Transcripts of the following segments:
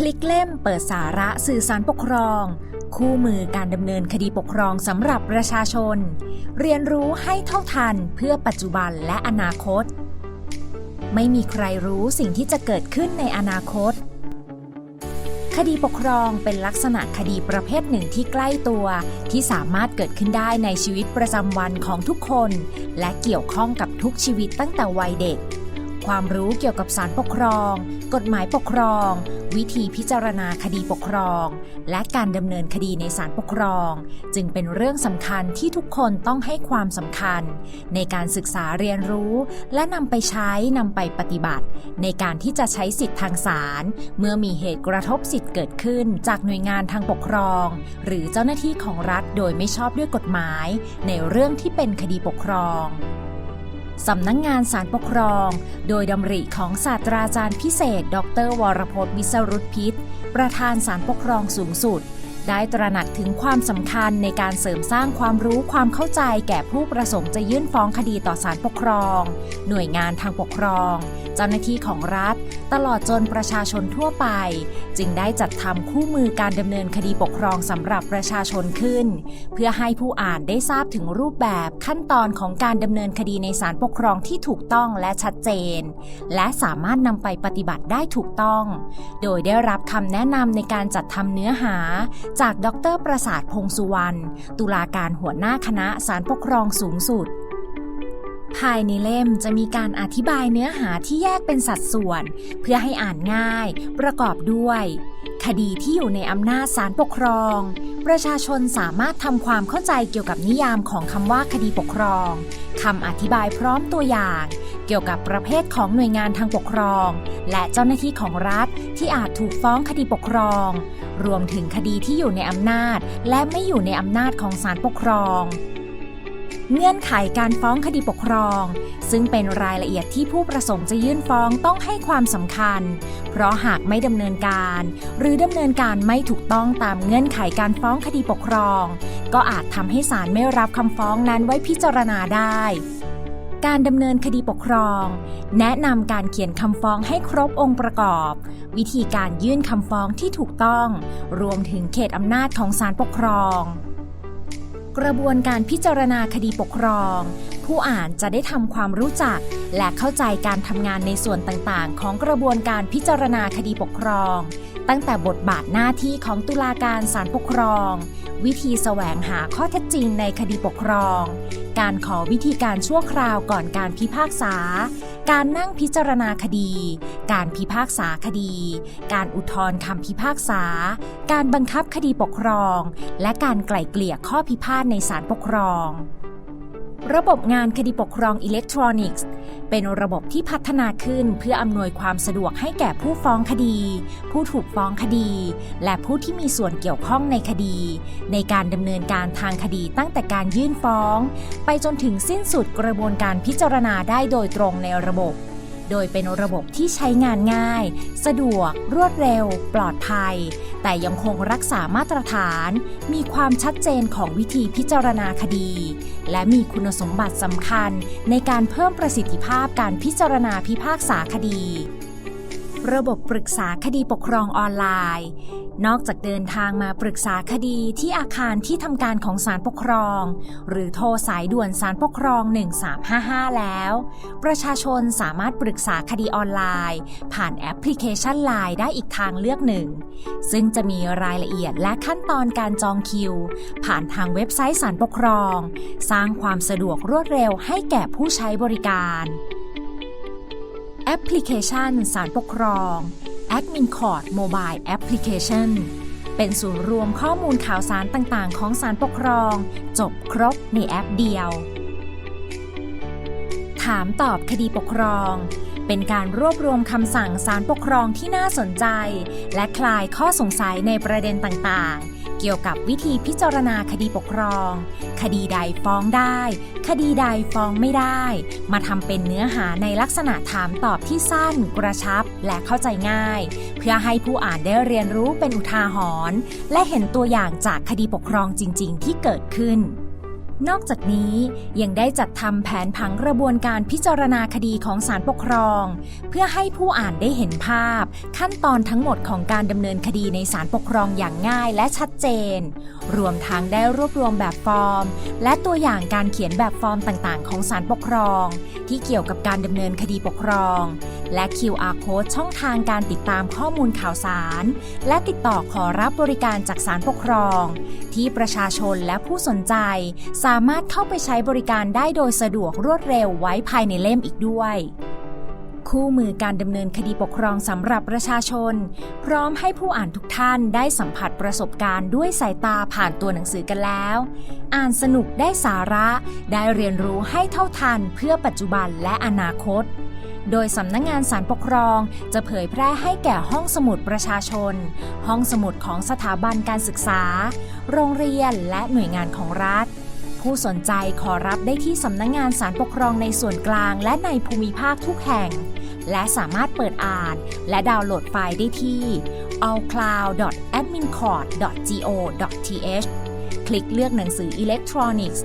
พลิกเล่มเปิดสาระสื่อสารปกครอง คู่มือการดำเนินคดีปกครองสำหรับประชาชน เรียนรู้ให้เท่าทันเพื่อปัจจุบันและอนาคต ไม่มีใครรู้สิ่งที่จะเกิดขึ้นในอนาคต คดีปกครองเป็นลักษณะคดีประเภทหนึ่งที่ใกล้ตัว ที่สามารถเกิดขึ้นได้ในชีวิตประจำวันของทุกคน และเกี่ยวข้องกับทุกชีวิตตั้งแต่วัยเด็ก ความรู้เกี่ยวกับศาลปกครอง กฎหมายปกครอง วิธีพิจารณาคดีปกครอง และการดำเนินคดีในศาลปกครอง จึงเป็นเรื่องสำคัญที่ทุกคนต้องให้ความสำคัญ ในการศึกษาเรียนรู้ และนำไปใช้นำไปปฏิบัติ ในการที่จะใช้สิทธิทางศาลเมื่อมีเหตุกระทบสิทธิ์เกิดขึ้น จากหน่วยงานทางปกครอง หรือเจ้าหน้าที่ของรัฐโดยไม่ชอบด้วยกฎหมาย ในเรื่องที่เป็นคดีปกครอง สำนักงงานสารปกครอง โดยดำริของศาสตราจารย์พิเศษ ดร วรพจน์วิสรุตพิษ ประธานสารปกครองสูงสุด ได้ตระหนักถึงความสำคัญในการเสริมสร้างความรู้ความเข้าใจแก่ผู้ประสงค์จะยื่นฟ้องคดีต่อศาลปกครอง หน่วยงานทางปกครอง เจ้าหน้าที่ของรัฐ ตลอดจนประชาชนทั่วไป จึงได้จัดทำคู่มือการดำเนินคดีปกครองสำหรับประชาชนขึ้น เพื่อให้ผู้อ่านได้ทราบถึงรูปแบบขั้นตอนของการดำเนินคดีในศาลปกครองที่ถูกต้องและชัดเจน และสามารถนำไปปฏิบัติได้ถูกต้อง โดยได้รับคำแนะนำในการจัดทำเนื้อหา จากดรประสาทพงสุวรรณตุลาการหัวหน้าคณะศาลปกครองสูงสุด ภายในเล่มจะมีการอธิบายเนื้อหาที่แยกเป็นสัดส่วน เพื่อให้อ่านง่าย ประกอบด้วย คดีที่อยู่ในอำนาจศาลปกครอง ประชาชนสามารถทำความเข้าใจเกี่ยวกับนิยามของคำว่าคดีปกครองคำอธิบายพร้อมตัวอย่าง เกี่ยวกับประเภทของหน่วยงานทางปกครอง และเจ้าหน้าที่ของรัฐที่อาจถูกฟ้องคดีปกครอง รวมถึงคดีที่อยู่ในอำนาจ และไม่อยู่ในอำนาจของศาลปกครอง เงื่อนไขการฟ้องคดีปกครอง ซึ่งเป็นรายละเอียดที่ผู้ประสงค์จะยื่นฟ้องต้องให้ความสำคัญ เพราะหากไม่ดำเนินการ หรือดำเนินการไม่ถูกต้องตามเงื่อนไขการฟ้องคดีปกครอง ก็อาจทำให้ศาลไม่รับคำฟ้องนั้นไว้พิจารณาได้การดำเนินคดีปกครอง แนะนำการเขียนคำฟ้องให้ครบองค์ประกอบ วิธีการยื่นคำฟ้องที่ถูกต้อง รวมถึงเขตอำนาจของศาลปกครอง กระบวนการพิจารณาคดีปกครอง ผู้อ่านจะได้ทำความรู้จัก และเข้าใจการทำงานในส่วนต่างๆ ของกระบวนการพิจารณาคดีปกครอง ตั้งแต่บทบาทหน้าที่ของตุลาการศาลปกครอง วิธีแสวงหาข้อเท็จจริงในคดีปกครอง การขอวิธีการชั่วคราวก่อนการพิพากษา การนั่งพิจารณาคดี การพิพากษาคดี การอุทธรณ์คำพิพากษา การบังคับคดีปกครอง และการไกล่เกลี่ยข้อพิพาทในศาลปกครอง ระบบงานคดีปกครองอิเล็กทรอนิกส์ เป็นระบบที่พัฒนาขึ้นเพื่ออำนวยความสะดวกให้แก่ผู้ฟ้องคดี ผู้ถูกฟ้องคดี และผู้ที่มีส่วนเกี่ยวข้องในคดี ในการดำเนินการทางคดีตั้งแต่การยื่นฟ้อง ไปจนถึงสิ้นสุดกระบวนการพิจารณาได้โดยตรงในระบบ โดยเป็นระบบที่ใช้งานง่าย สะดวก รวดเร็ว ปลอดภัย แต่ยังคงรักษามาตรฐาน มีความชัดเจนของวิธีพิจารณาคดี และมีคุณสมบัติสำคัญในการเพิ่มประสิทธิภาพการพิจารณาพิพากษาคดี ระบบปรึกษาคดีปกครองออนไลน์ นอกจากเดินทางมาปรึกษาคดีที่อาคารที่ทำการของศาลปกครอง หรือโทรสายด่วนศาลปกครอง 1355 แล้ว ประชาชนสามารถปรึกษาคดีออนไลน์ ผ่านแอปพลิเคชัน Line ได้อีกทางเลือกหนึ่ง ซึ่งจะมีรายละเอียดและขั้นตอนการจองคิว ผ่านทางเว็บไซต์ศาลปกครอง สร้างความสะดวกรวดเร็วให้แก่ผู้ใช้บริการ พลิเคชันสารปกครอง Admin Court Mobile Application เป็นศูนย์รวมข้อมูลข่าวสารต่างๆ ของสารปกครอง จบครบในแอปเดียว ถามตอบคดีปกครอง เป็นการรวบรวมคำสั่งสารปกครองที่น่าสนใจ และคลายข้อสงสัยในประเด็นต่างๆ เกี่ยวกับวิธีพิจารณาคดีปกครอง คดีใดฟ้องได้ คดีใดฟ้องไม่ได้ มาทำเป็นเนื้อหาในลักษณะถามตอบที่สั้น กระชับ และเข้าใจง่าย เพื่อให้ผู้อ่านได้เรียนรู้เป็นอุทาหรณ์และเห็นตัวอย่างจากคดีปกครองจริง ๆ ที่เกิดขึ้น นอกจากนี้ยังได้จัดทำแผนผังกระบวนการพิจารณาคดีของศาลปกครอง เพื่อให้ผู้อ่านได้เห็นภาพ ขั้นตอนทั้งหมดของการดำเนินคดีในศาลปกครองอย่างง่ายและชัดเจน รวมทั้งได้รวบรวมแบบฟอร์ม และตัวอย่างการเขียนแบบฟอร์มต่างๆ ของศาลปกครอง ที่เกี่ยวกับการดำเนินคดีปกครอง และ QR code ช่องทางการติดตามข้อมูลข่าวสาร และติดต่อขอรับบริการจากศาลปกครอง ที่ประชาชนและผู้สนใจสามารถเข้าไปใช้บริการได้โดยสะดวกรวดเร็วไว้ภายในเล่มอีกด้วย คู่มือการดำเนินคดีปกครองสำหรับประชาชน พร้อมให้ผู้อ่านทุกท่านได้สัมผัสประสบการณ์ด้วยสายตาผ่านตัวหนังสือกันแล้ว อ่านสนุกได้สาระ ได้เรียนรู้ให้เท่าทันเพื่อปัจจุบันและอนาคตโดยสำนักงงานสารปกครองจะเผยแพร่ให้แก่ห้องสมุดประชาชน ห้องสมุดของสถาบันการศึกษา โรงเรียนและหน่วยงานของรัฐ ผู้สนใจขอรับได้ที่สำนักงงานสารปกครองในส่วนกลางและในภูมิภาคทุกแห่ง และสามารถเปิดอ่าน และดาวน์โหลดไฟล์ได้ที่ allcloud.admincourt.go.th คลิกเลือกหนังสืออิเล็กทรอนิกส์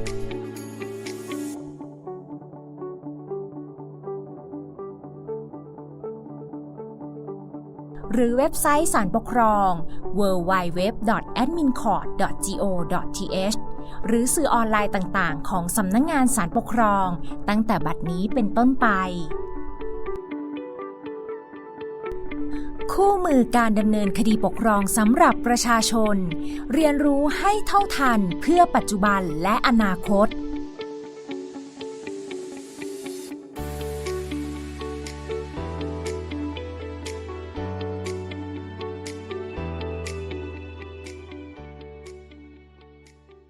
หรือเว็บไซต์สารปกครอง www.admincourt.go.th หรือสื่อออนไลน์ต่างๆ ของสำนักงงานสารปกครอง ตั้งแต่บัดนี้เป็นต้นไป คู่มือการดำเนินคดีปกครองสำหรับประชาชน เรียนรู้ให้เท่าทันเพื่อปัจจุบันและอนาคต